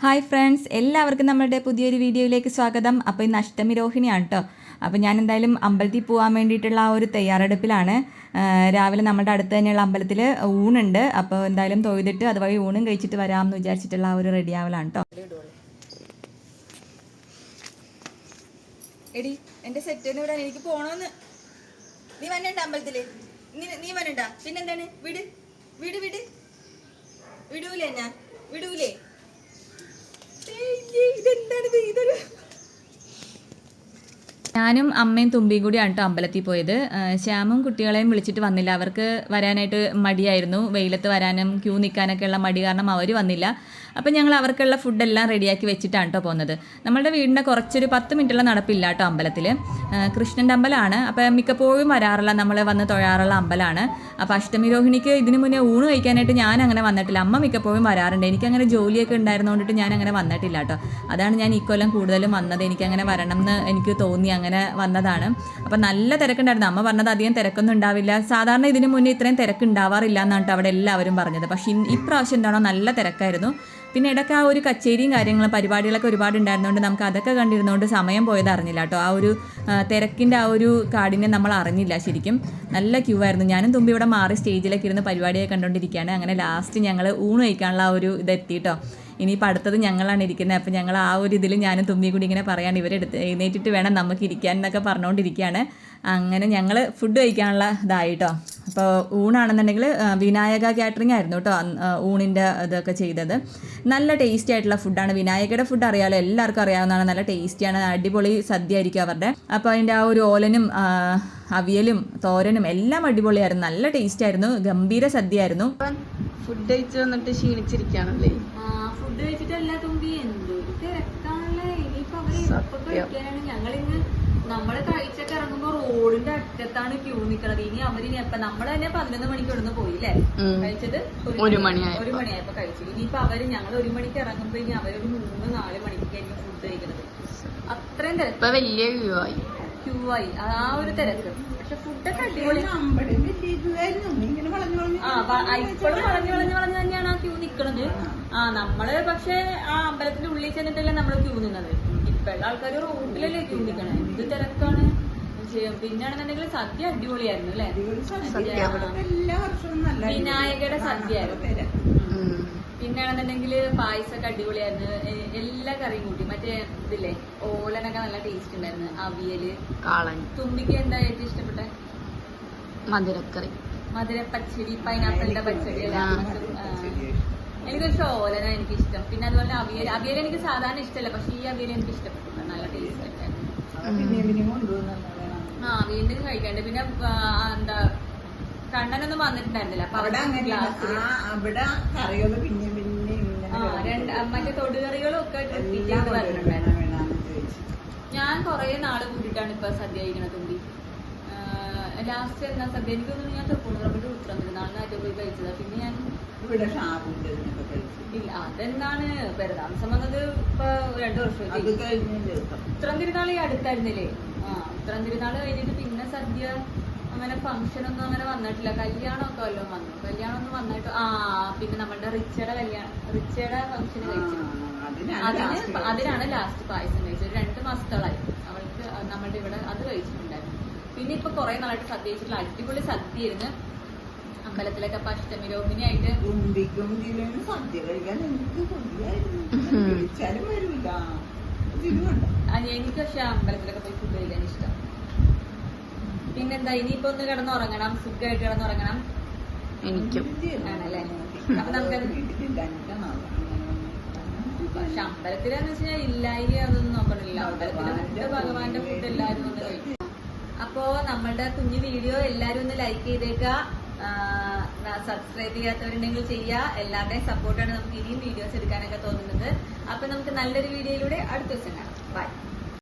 Hi friends എല്ലാവർക്കും നമ്മളുടെ പുതിയൊരു വീഡിയോയിലേക്ക് സ്വാഗതം. അപ്പോൾ ഇന്ന് അഷ്ടമി രോഹിണിയാണ് കേട്ടോ അപ്പോൾ ഞാൻ എന്തായാലും അമ്പലത്തിൽ പോകാൻ വേണ്ടിയിട്ടുള്ള ആ ഒരു തയ്യാറെടുപ്പിലാണ്. രാവിലെ നമ്മുടെ അടുത്ത് തന്നെയുള്ള അമ്പലത്തിൽ ഊണുണ്ട്. അപ്പോൾ എന്തായാലും തൊഴുതിട്ട് അതുവഴി ഊണും കഴിച്ചിട്ട് വരാമെന്ന് വിചാരിച്ചിട്ടുള്ള ആ ഒരു റെഡി ആവലാണ് കേട്ടോ എടി സെറ്റ് നീ വന്നണ്ട അമ്പലത്തിൽ നീ വന്നണ്ട പിന്നെന്താണ്? വിട്. വിട് വിട്. വിടൂലേ എന്നാ വിടൂലേ? ഇതെന്താണിത് ഇതൊരു ഞാനും അമ്മയും തുമ്പിയും കൂടിയാണ് കേട്ടോ അമ്പലത്തിൽ പോയത്. ശ്യാമും കുട്ടികളെയും വിളിച്ചിട്ട് വന്നില്ല. അവർക്ക് വരാനായിട്ട് മടിയായിരുന്നു. വെയിലത്ത് വരാനും ക്യൂ നിൽക്കാനൊക്കെ ഉള്ള മടി കാരണം അവർ വന്നില്ല. അപ്പം ഞങ്ങൾ അവർക്കുള്ള ഫുഡെല്ലാം റെഡിയാക്കി വെച്ചിട്ടാണ് കേട്ടോ പോകുന്നത് നമ്മളുടെ വീടിന്റെ കുറച്ചൊരു പത്ത് മിനിറ്റുള്ള നടപ്പില്ല കേട്ടോ അമ്പലത്തിൽ കൃഷ്ണന്റെ അമ്പലമാണ്. അപ്പം മിക്കപ്പോഴും വരാറുള്ള നമ്മൾ വന്ന് തൊഴാറുള്ള അമ്പലമാണ് അപ്പോൾ അഷ്ടമി രോഹിണിക്ക് ഇതിനു മുന്നേ ഊണ് കഴിക്കാനായിട്ട് ഞാൻ അങ്ങനെ വന്നിട്ടില്ല. അമ്മ മിക്കപ്പോഴും വരാറുണ്ട്. എനിക്കങ്ങനെ ജോലിയൊക്കെ ഉണ്ടായിരുന്നുകൊണ്ടിട്ട് ഞാൻ അങ്ങനെ വന്നിട്ടില്ല കേട്ടോ അതാണ് ഞാൻ ഇക്കൊല്ലം കൂടുതലും വന്നത്. എനിക്കങ്ങനെ വരണം എന്ന് എനിക്ക് തോന്നി അങ്ങനെ വന്നതാണ്. അപ്പം നല്ല തിരക്കുണ്ടായിരുന്നു. അമ്മ പറഞ്ഞത് അധികം തിരക്കൊന്നും ഉണ്ടാവില്ല. സാധാരണ ഇതിന് മുന്നേ ഇത്രയും തിരക്കുണ്ടാവാറില്ല എന്നാണ് അവിടെ എല്ലാവരും പറഞ്ഞത്. പക്ഷേ ഇപ്രാവശ്യം എന്താണോ നല്ല തിരക്കായിരുന്നു. പിന്നെ ഇടയ്ക്ക് ആ ഒരു കച്ചേരിയും കാര്യങ്ങളും പരിപാടികളൊക്കെ ഒരുപാട് ഉണ്ടായിരുന്നതുകൊണ്ട് നമുക്ക് അതൊക്കെ കണ്ടിരുന്നതുകൊണ്ട് സമയം പോയത് അറിഞ്ഞില്ല കേട്ടോ. ആ ഒരു തിരക്കിന്റെ ആ ഒരു കാഠിന്യം നമ്മൾ അറിഞ്ഞില്ല ശരിക്കും. നല്ല ക്യൂ ആയിരുന്നു. ഞാനും തുമ്പി ഇവിടെ മാറി സ്റ്റേജിലൊക്കെ ഇരുന്ന് പരിപാടിയൊക്കെ കണ്ടുകൊണ്ടിരിക്കുകയാണ് അങ്ങനെ ലാസ്റ്റ് ഞങ്ങൾ ഊണ് കഴിക്കാനുള്ള ആ ഒരു ഇതെത്തി കേട്ടോ. ഇനിയിപ്പോൾ അടുത്തത് ഞങ്ങളാണ് ഇരിക്കുന്നത്. അപ്പോൾ ഞങ്ങൾ ആ ഒരു ഇതിൽ ഞാനും തുമ്മി കൂടി ഇങ്ങനെ പറയാണ് ഇവരെടുത്ത് എഴുന്നേറ്റിട്ട് വേണം നമുക്ക് ഇരിക്കാൻ എന്നൊക്കെ പറഞ്ഞുകൊണ്ടിരിക്കുകയാണ് അങ്ങനെ ഞങ്ങൾ ഫുഡ് കഴിക്കാനുള്ള ഇതായിട്ടോ. അപ്പോൾ ഊണാണെന്നുണ്ടെങ്കിൽ വിനായക കാറ്ററിംഗ് ആയിരുന്നു കേട്ടോ ഊണിന്റെ ഇതൊക്കെ ചെയ്തത്. നല്ല ടേസ്റ്റി ആയിട്ടുള്ള ഫുഡാണ് വിനായകയുടെ ഫുഡ് അറിയാമല്ലോ എല്ലാവർക്കും അറിയാവുന്നതാണ്. നല്ല ടേസ്റ്റിയാണ് അടിപൊളി സദ്യ ആയിരിക്കും അവരുടെ. അപ്പോൾ അതിന്റെ ആ ഒരു ഓലനും അവിയലും തോരനും എല്ലാം അടിപൊളിയായിരുന്നു. നല്ല ടേസ്റ്റ് ആയിരുന്നു. ഗംഭീര സദ്യ ആയിരുന്നു ഫുഡ് കഴിച്ച് വന്നിട്ട് ക്ഷീണിച്ചിരിക്കാണല്ലേ നമ്മൾ കഴിച്ചൊക്കെ ഇറങ്ങുമ്പോ റോഡിന്റെ അറ്റത്താണ് ക്യൂ നിക്കണത്. ഇനി അവരിനി എപ്പ നമ്മൾ തന്നെ പതിനൊന്ന് മണിക്ക് ഇവിടുന്ന് പോയില്ലേ. കഴിച്ചത് ഒരു മണിയായി ഒരു മണിയായപ്പോ കഴിച്ചു ഇനിയിപ്പോ അവർ ഞങ്ങൾ ഒരു മണിക്ക് ഇറങ്ങുമ്പോ ഇനി അവരൊരു മൂന്ന് നാല് മണിക്കായിരിക്കും ഫുഡ് കഴിക്കുന്നത് അത്രയും തിരക്ക്. ഇപ്പൊ വലിയ ക്യൂ ആയി. ക്യൂ ആയി. ആ ഒരു തിരക്ക്. പക്ഷെ ഫുഡൊക്കെ അടിപൊളി. ഇപ്പോഴും വളഞ്ഞു വളഞ്ഞു വളഞ്ഞു തന്നെയാണ് ആ ക്യൂ നിക്കണത്. ആ നമ്മൾ പക്ഷെ ആ അമ്പലത്തിന്റെ ഉള്ളിൽ ചെന്നിട്ടല്ലേ നമ്മൾ ക്യൂ നിന്നത്. ഇപ്പോഴുള്ള ആൾക്കാർ റോഡിലല്ലേ ക്യൂ നിക്കണേ എന്ത് തിരക്കാണ്? പിന്നാണെന്നുണ്ടെങ്കിൽ സദ്യ അടിപൊളിയായിരുന്നു അല്ലെ. വിനായകയുടെ സദ്യ. പിന്നാണെന്നുണ്ടെങ്കിൽ പായസമൊക്കെ അടിപൊളിയായിരുന്നു. എല്ലാ കറിയും കൂട്ടി. മറ്റേ ഇതില്ലേ ഓലനൊക്കെ നല്ല ടേസ്റ്റ് ഉണ്ടായിരുന്നു. അവിയൽ കാളൻ. തുമ്പിക്ക് എന്താ ഏറ്റവും ഇഷ്ടപ്പെട്ട? മധുരക്കറി. മധുര പച്ചടി പൈനാപ്പിളിന്റെ പച്ചടി. എനിക്ക് പക്ഷെ ഓലന ഇഷ്ടം. പിന്നെ അതുപോലെ അവിയൽ അവിയൽ എനിക്ക് സാധാരണ ഇഷ്ടമല്ല പക്ഷെ ഈ അവിയൽ എനിക്ക് ഇഷ്ടപ്പെട്ടു നല്ല ടേസ്റ്റ് ആ വീണ്ടും കഴിക്കാണ്ട് പിന്നെ എന്താ കണ്ണനൊന്നും വന്നിട്ടുണ്ടായിരുന്നില്ല. അപ്പൊ അവിടെ അവിടെ പിന്നെ പിന്നെ മറ്റേ തൊടുകറികളും ഒക്കെ ഞാൻ കൊറേ നാൾ കൂട്ടിട്ടാണ് ഇപ്പൊ സദ്യ കഴിക്കണത് ലാസ്റ്റ് എന്നാ സദ്യ? എനിക്കൊന്നും ഞാൻ തൃപ്പൂണിത്തുറപ്പിട്ട് ഉത്രം തിരുനാളിനായിട്ട് പോയി കഴിച്ചതാ പിന്നെ ഞാൻ ഇവിടെ ഷാബുണ്ട് ഇതിനൊക്കെ കഴിച്ചു ഇല്ല അതെന്താണ് പെരുതാമസം വന്നത് ഇപ്പൊ രണ്ടു അത് വർഷമായി കഴിഞ്ഞ ദിവസം. ഉത്രം തിരുനാൾ ഈ അടുത്തായിരുന്നില്ലേ? ആ ഉത്രം തിരുനാൾ കഴിഞ്ഞിട്ട് പിന്നെ സദ്യ അങ്ങനെ ഫംഗ്ഷൻ ഒന്നും അങ്ങനെ വന്നിട്ടില്ല. കല്യാണമൊക്കെ വല്ലതും വന്നു. കല്യാണം ഒന്നും വന്നിട്ട് ആ പിന്നെ നമ്മളുടെ റിച്ചയുടെ കല്യാണം റിച്ചയുടെ ഫംഗ്ഷൻ കഴിച്ചു. അതിന് അതിനാണ് ലാസ്റ്റ് പായസം കഴിച്ചത്. രണ്ട് മാസത്തോളായി. അവൾക്ക് നമ്മളുടെ ഇവിടെ അത് കഴിച്ചിട്ടുണ്ടായിരുന്നു. പിന്നെ ഇപ്പൊ കുറെ നാളായിട്ട് സദ്യ കഴിച്ചിട്ടുള്ള അടിപൊളി സദ്യ ഇരുന്ന് അമ്പലത്തിലൊക്കെ അഷ്ടമി രോഹിണിയായിട്ട് ഉണ്ടിക്കും സദ്യ കഴിക്കാൻ എനിക്ക്. വിളിച്ചാലും വരില്ല എനിക്ക് പക്ഷെ അമ്പലത്തിലൊക്കെ പോയി ഫുഡ് കഴിക്കാൻ ഇഷ്ടം. പിന്നെന്താ ഇനിയിപ്പോ ഒന്ന് കിടന്നുറങ്ങണം സുഖമായിട്ട് കിടന്നുറങ്ങണം. എനിക്കും. ആണല്ലേ? അപ്പൊ നമുക്കത് പക്ഷെ അമ്പലത്തിലെന്ന് വെച്ചാൽ ഇല്ലായി അതൊന്നും നോക്കണില്ല. അമ്പലത്തിലെ ഭഗവാന്റെ ഫുഡ് എല്ലാരും ഒന്ന് കഴിക്കും. അപ്പോ നമ്മളുടെ കുഞ്ഞു വീഡിയോ എല്ലാരും ഒന്ന് ലൈക്ക് ചെയ്തേക്ക. സബ്സ്ക്രൈബ് ചെയ്യാത്തവരുണ്ടെങ്കിൽ ചെയ്യുക എല്ലാവരുടെയും സപ്പോർട്ടാണ് നമുക്ക് ഇനിയും വീഡിയോസ് എടുക്കാനൊക്കെ തോന്നുന്നത്. അപ്പൊ നമുക്ക് നല്ലൊരു വീഡിയോയിലൂടെ അടുത്ത ദിവസം കാണാം. ബൈ